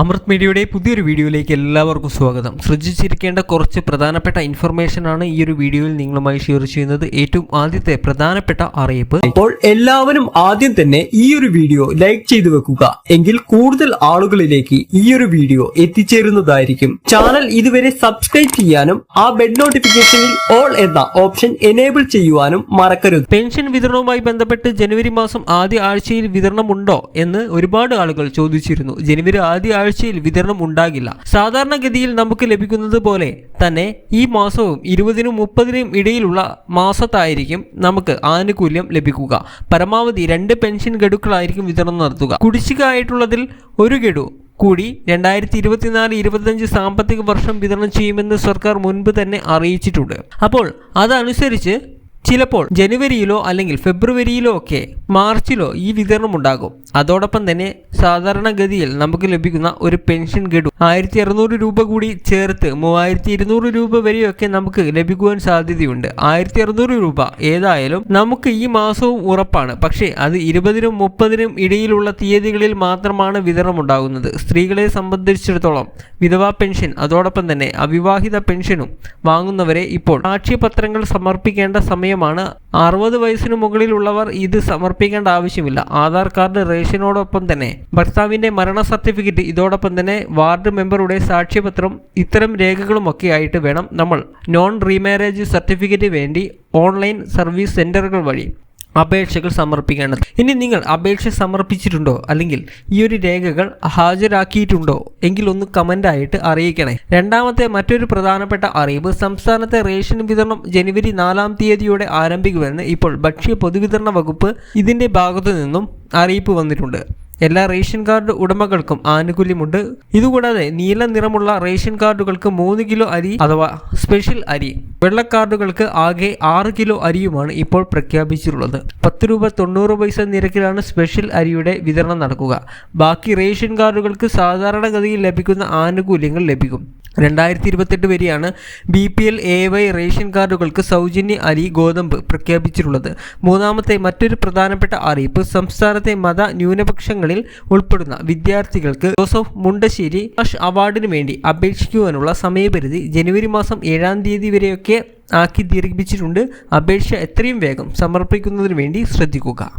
അമൃത് മീഡിയയുടെ പുതിയൊരു വീഡിയോയിലേക്ക് എല്ലാവർക്കും സ്വാഗതം. ശ്രദ്ധിച്ചിരിക്കേണ്ട കുറച്ച് പ്രധാനപ്പെട്ട ഇൻഫർമേഷൻ ആണ് ഈ ഒരു വീഡിയോയിൽ നിങ്ങളുമായി ഷെയർ ചെയ്യുന്നത്. ഏറ്റവും ആദ്യത്തെ പ്രധാനപ്പെട്ട അറിയിപ്പ്. അപ്പോൾ എല്ലാവരും ആദ്യം തന്നെ ഈ ഒരു വീഡിയോ ലൈക്ക് ചെയ്തു വെക്കുക. എങ്കിൽ കൂടുതൽ ആളുകളിലേക്ക് ഈ ഒരു വീഡിയോ എത്തിച്ചേരുന്നതായിരിക്കും. ചാനൽ ഇതുവരെ സബ്സ്ക്രൈബ് ചെയ്യാനും ആ ബെഡ് നോട്ടിഫിക്കേഷനിൽ ഓൾ എന്ന ഓപ്ഷൻ എനേബിൾ ചെയ്യുവാനും മറക്കരുത്. പെൻഷൻ വിതരണവുമായി ബന്ധപ്പെട്ട് ജനുവരി മാസം ആദ്യ ആഴ്ചയിൽ വിതരണമുണ്ടോ എന്ന് ഒരുപാട് ആളുകൾ ചോദിച്ചിരുന്നു. ജനുവരി ആദ്യ ആഴ്ചയിൽ വിതരണം ഉണ്ടാകില്ല. സാധാരണഗതിയിൽ നമുക്ക് ലഭിക്കുന്നത് പോലെ തന്നെ ഈ മാസവും ഇരുപതിനും മുപ്പതിനും ഇടയിലുള്ള മാസത്തായിരിക്കും നമുക്ക് ആനുകൂല്യം ലഭിക്കുക. പരമാവധി രണ്ട് പെൻഷൻ ഗഡുക്കളായിരിക്കും വിതരണം നടത്തുക. കുടിശ്ശികയായിട്ടുള്ളതിൽ ഒരു ഗഡു കൂടി രണ്ടായിരത്തി ഇരുപത്തിനാല് ഇരുപത്തഞ്ച് സാമ്പത്തിക വർഷം വിതരണം ചെയ്യുമെന്ന് സർക്കാർ മുൻപ് തന്നെ അറിയിച്ചിട്ടുണ്ട്. അപ്പോൾ അതനുസരിച്ച് ചിലപ്പോൾ ജനുവരിയിലോ അല്ലെങ്കിൽ ഫെബ്രുവരിയിലോ ഒക്കെ മാർച്ചിലോ ഈ വിതരണം ഉണ്ടാകും. അതോടൊപ്പം തന്നെ സാധാരണഗതിയിൽ നമുക്ക് ലഭിക്കുന്ന ഒരു പെൻഷൻ ഗഡു ആയിരത്തി അറുന്നൂറ് രൂപ കൂടി ചേർത്ത് മൂവായിരത്തി ഇരുന്നൂറ് രൂപ വരെയൊക്കെ നമുക്ക് ലഭിക്കുവാൻ സാധ്യതയുണ്ട്. ആയിരത്തി അറുന്നൂറ് രൂപ ഏതായാലും നമുക്ക് ഈ മാസവും ഉറപ്പാണ്. പക്ഷേ അത് ഇരുപതിനും മുപ്പതിനും ഇടയിലുള്ള തീയതികളിൽ മാത്രമാണ് വിതരണം ഉണ്ടാകുന്നത്. സ്ത്രീകളെ സംബന്ധിച്ചിടത്തോളം വിധവാ പെൻഷൻ അതോടൊപ്പം തന്നെ അവിവാഹിത പെൻഷനും വാങ്ങുന്നവരെ ഇപ്പോൾ സാക്ഷ്യപത്രങ്ങൾ സമർപ്പിക്കേണ്ട സമയമാണ്. അറുപത് വയസ്സിന് മുകളിലുള്ളവർ ഇത് സമർപ്പിക്കേണ്ട ആവശ്യമില്ല. ആധാർ കാർഡ് റേഷനോടൊപ്പം തന്നെ ഭർത്താവിന്റെ മരണ സർട്ടിഫിക്കറ്റ് ഇതോടൊപ്പം തന്നെ വാർഡ് മെമ്പറുടെ സാക്ഷ്യപത്രം ഇത്തരം രേഖകളുമൊക്കെ ആയിട്ട് വേണം നമ്മൾ. നോൺ റീമാരേജ് സർട്ടിഫിക്കറ്റ് വേണ്ടി ഓൺലൈൻ സർവീസ് സെന്ററുകൾ വഴി. അപേക്ഷകൾ സമർപ്പിക്കേണ്ടത്. ഇനി നിങ്ങൾ അപേക്ഷ സമർപ്പിച്ചിട്ടുണ്ടോ? അല്ലെങ്കിൽ ഈ ഒരു രേഖകൾ ഹാജരാക്കിയിട്ടുണ്ടോ? എങ്കിൽ ഒന്ന് കമന്റായിട്ട് അറിയിക്കണേ. രണ്ടാമത്തെ മറ്റൊരു പ്രധാനപ്പെട്ട അറിയിപ്പ് സംസ്ഥാനത്തെ റേഷൻ വിതരണം ജനുവരി നാലാം തീയതിയോടെ ആരംഭിക്കുമെന്ന് ഇപ്പോൾ ഭക്ഷ്യ പൊതുവിതരണ വകുപ്പ് ഇതിന്റെ ഭാഗത്തു നിന്നും അറിയിപ്പ് വന്നിട്ടുണ്ട്. എല്ലാ റേഷൻ കാർഡ് ഉടമകൾക്കും ആനുകൂല്യമുണ്ട്. ഇതുകൂടാതെ നീല നിറമുള്ള റേഷൻ കാർഡുകൾക്ക് മൂന്ന് കിലോ അരി അഥവാ സ്പെഷ്യൽ അരി വെള്ള കാർഡുകൾക്ക് ആകെ ആറ് കിലോ അരിയുമാണ് ഇപ്പോൾ പ്രഖ്യാപിച്ചിട്ടുള്ളത്. പത്ത് രൂപ തൊണ്ണൂറ് പൈസ നിരക്കിലാണ് സ്പെഷ്യൽ അരിയുടെ വിതരണം നടക്കുക. ബാക്കി റേഷൻ കാർഡുകൾക്ക് സാധാരണഗതിയിൽ ലഭിക്കുന്ന ആനുകൂല്യങ്ങൾ ലഭിക്കും. രണ്ടായിരത്തി ഇരുപത്തെട്ട് വരെയാണ് B P L A Y ration കാർഡുകൾക്ക് സൗജന്യ അരി ഗോതമ്പ് പ്രഖ്യാപിച്ചിട്ടുള്ളത്. മൂന്നാമത്തെ മറ്റൊരു പ്രധാനപ്പെട്ട അറിയിപ്പ് സംസ്ഥാനത്തെ മത ന്യൂനപക്ഷങ്ങളിൽ ഉൾപ്പെടുന്ന വിദ്യാർത്ഥികൾക്ക് ജോസഫ് മുണ്ടശ്ശേരി അവാർഡിന് വേണ്ടി അപേക്ഷിക്കുവാനുള്ള സമയപരിധി ജനുവരി മാസം ഏഴാം തീയതി വരെയൊക്കെ ആക്കി ദീർഘിപ്പിച്ചിട്ടുണ്ട്. അപേക്ഷ എത്രയും വേഗം സമർപ്പിക്കുന്നതിന് വേണ്ടി ശ്രദ്ധിക്കുക.